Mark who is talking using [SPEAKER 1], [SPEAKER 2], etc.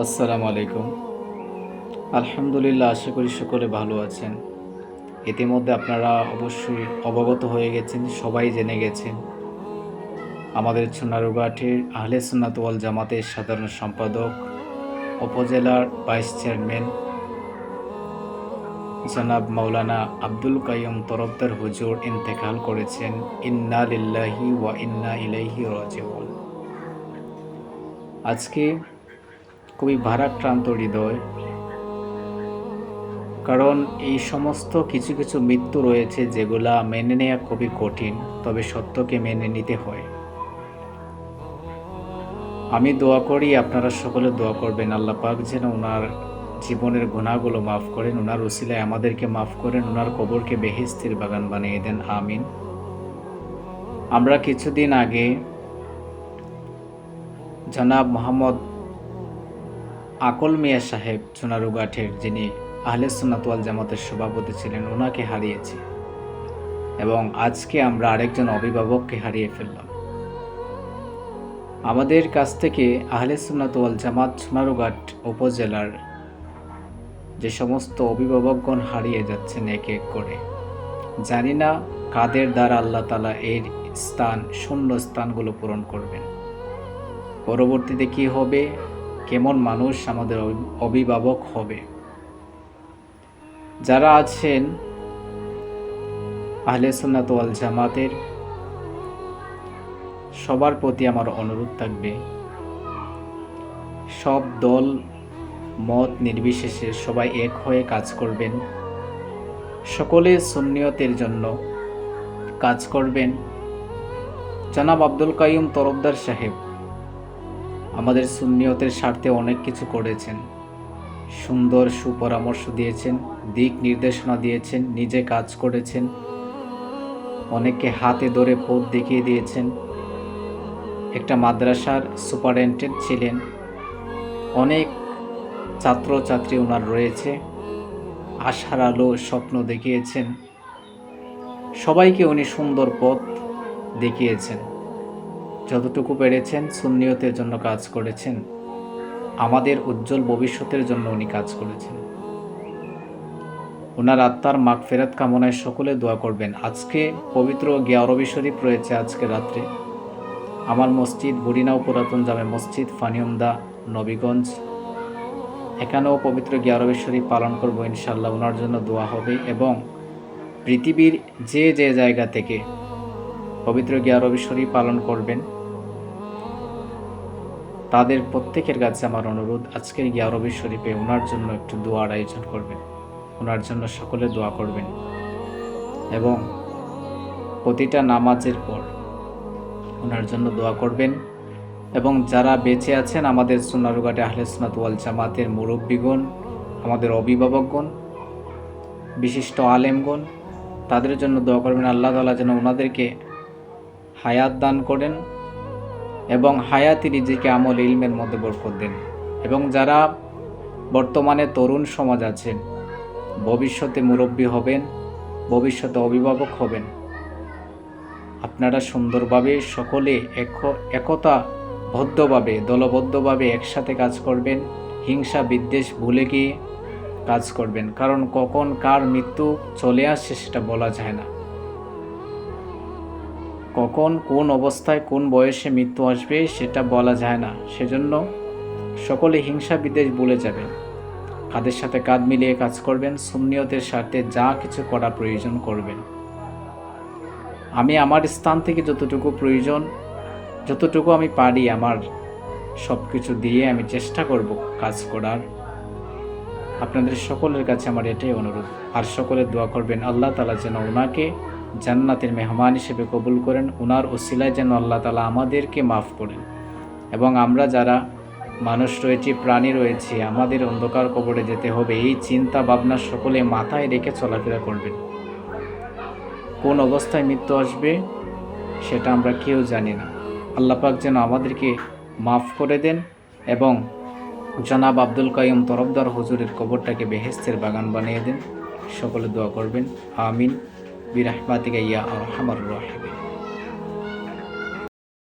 [SPEAKER 1] আসসালামু আলাইকুম। আলহামদুলিল্লাহ, আশা করি সকলে ভালো আছেন। ইতিমধ্যে আপনারা অবশ্যই অবগত হয়ে গেছেন, সবাই জেনে গেছেন। আমাদের সোনারুঘাটের আহলে সুন্নাত ওয়াল জামাতের সাধারণ সম্পাদক, উপজেলার ভাইস চেয়ারম্যান জনাব মাওলানা আব্দুল কাইয়ুম তরফদার হুজুর ইন্তেকাল করেছেন, ইন্না লিল্লাহি ওয়া ইন্না ইলাইহি রাজিউন। আজকে খুবই ভারাক্রান্ত হৃদয়। কারণ এই সমস্ত কিছু কিছু মৃত্যু রয়েছে যেগুলা মেনে নেওয়া খুবই কঠিন, তবে সত্যকে মেনে নিতে হয়। আমি দোয়া করি আপনারা সকলে দোয়া করবেন, আল্লাহ পাক যেন ওনার জীবনের গুণাগুলো মাফ করেন ওনার উসিলায় আমাদেরকে মাফ করেন ওনার কবরকে বেহেস্তির বাগান বানিয়ে দেন, আমিন। আমরা কিছুদিন আগে জনাব মোহাম্মদ আকল মিয়া সাহেব সোনারুঘাটের যিনি আহলে সুন্নাতওয়াল জামাতের সভাপতি ছিলেন ওনাকে হারিয়েছি। এবং আজকে আমরা আরেকজন অভিভাবককে হারিয়ে ফেললাম। আমাদের কাছ থেকে আহলে সুন্নাতওয়াল জামাত সোনারুঘাট উপজেলার যে সমস্ত অভিভাবকগণ হারিয়ে যাচ্ছেন এক এক করে, জানি না কাদের দ্বারা আল্লাহ তালা এর স্থান, শূন্য স্থানগুলো পূরণ করবেন। পরবর্তীতে কি হবে? কেমন মানুষ আমাদের অভিভাবক হবে। যারা আছেন আহলে সুন্নাত ওয়াল জামাতের, সবার প্রতি আমার অনুরোধ থাকবে, সব দল, মত নির্বিশেষে সবাই এক হয়ে কাজ করবেন। সকলে সুন্নিয়তের জন্য কাজ করবেন। জনাব আব্দুল কাইম তরফদার সাহেব আমাদের সুন্নিয়তের স্বার্থে অনেক কিছু করেছেন। সুন্দর সুপরামর্শ দিয়েছেন, দিক নির্দেশনা দিয়েছেন, নিজে কাজ করেছেন। অনেককে হাতে ধরে পথ দেখিয়ে দিয়েছেন। একটা মাদ্রাসার সুপারিনটেন্ডেন্ট ছিলেন। অনেক ছাত্রছাত্রী ওনার রয়েছে। আশার আলো, স্বপ্ন দেখিয়েছেন। সবাইকে উনি সুন্দর পথ দেখিয়েছেন। যতটুকু পেরেছেন সুন্নিয়তের জন্য কাজ করেছেন, আমাদের উজ্জ্বল ভবিষ্যতের জন্য উনি কাজ করেছেন। ওনার আত্মার মাগ ফেরত কামনায় সকলে দোয়া করবেন। আজকে পবিত্র গিয়ারবি শরীফ রয়েছে আজকে রাত্রে। আমার মসজিদ বুড়িনাও পুরাতন জামে মসজিদ ফানিয়মদা নবীগঞ্জ। এখানেও পবিত্র গিয়ারবি শরীফ পালন করব ইনশাল্লাহ ওনার জন্য দোয়া হবে। এবং পৃথিবীর যে যে জায়গা থেকে পবিত্র গিয়ারবি শরীফ পালন করবেন। তাদের প্রত্যেকের কাছে আমার অনুরোধ, আজকের গিয়ারবি শরীফে ওনার জন্য একটু দোয়ার আয়োজন করবেন। ওনার জন্য সকলে দোয়া করবেন। এবং প্রতিটা নামাজের পর ওনার জন্য দোয়া করবেন। এবং যারা বেঁচে আছেন, আমাদের সোনারুঘাটে আহলে ওয়াল জামাতের মুরব্বীগণ, আমাদের অভিভাবকগণ, বিশিষ্ট আলেমগণ, তাদের জন্য দোয়া করবেন। আল্লাহ তালা যেন ওনাদেরকে হায়াত দান করেন এবং হায়াতি নিজেকে আমল ইলমের মধ্যে বরকত দেন। এবং যারা বর্তমানে তরুণ সমাজ আছেন, ভবিষ্যতে মুরব্বী হবেন, ভবিষ্যতে অভিভাবক হবেন, আপনারা সুন্দরভাবে সকলে একতা বদ্ধভাবে, দলবদ্ধভাবে একসাথে কাজ করবেন, হিংসা, বিদ্বেষ ভুলে গিয়ে কাজ করবেন। কারণ কখন কার মৃত্যু চলে আসছে সেটা বলা যায় না। কখন কোন অবস্থায় কোন বয়সে মৃত্যু আসবে সেটা বলা যায় না। সেজন্য সকলে হিংসা বিদ্বেষ বলে যাবেন কাদের সাথে কাঁধ মিলিয়ে কাজ করবেন, সুন্নিয়তের স্বার্থে যা কিছু করা প্রয়োজন করবেন। আমি আমার স্থান থেকে যতটুকু প্রয়োজন, যতটুকু আমি পারি আমার সব কিছু দিয়ে আমি চেষ্টা করব কাজ করার। আপনাদের সকলের কাছে আমার এটাই অনুরোধ। আর সকলে দোয়া করবেন, আল্লাহ তালা যেন ওনাকে জান্নাতের মেহমান হিসেবে কবুল করেন ওনার ওসিলায় যেন আল্লাহ তালা আমাদেরকে মাফ করেন। এবং আমরা যারা মানুষ রয়েছি, প্রাণী রয়েছে, আমাদের অন্ধকার কবরে যেতে হবে, এই চিন্তা ভাবনা সকলে মাথায় রেখে চলাফেরা করবেন। কোন অবস্থায় মৃত্যু আসবে, সেটা আমরা কেউ জানি না। আল্লাপাক যেন আমাদেরকে মাফ করে দেন এবং জনাব আব্দুল কাইম তরফদার হুজুরের কবরটাকে বেহেস্তের বাগান বানিয়ে দেন। সকলে দোয়া করবেন, আমিন। বিরাহমাতিকা ইয়া আর হামার রাহিবিন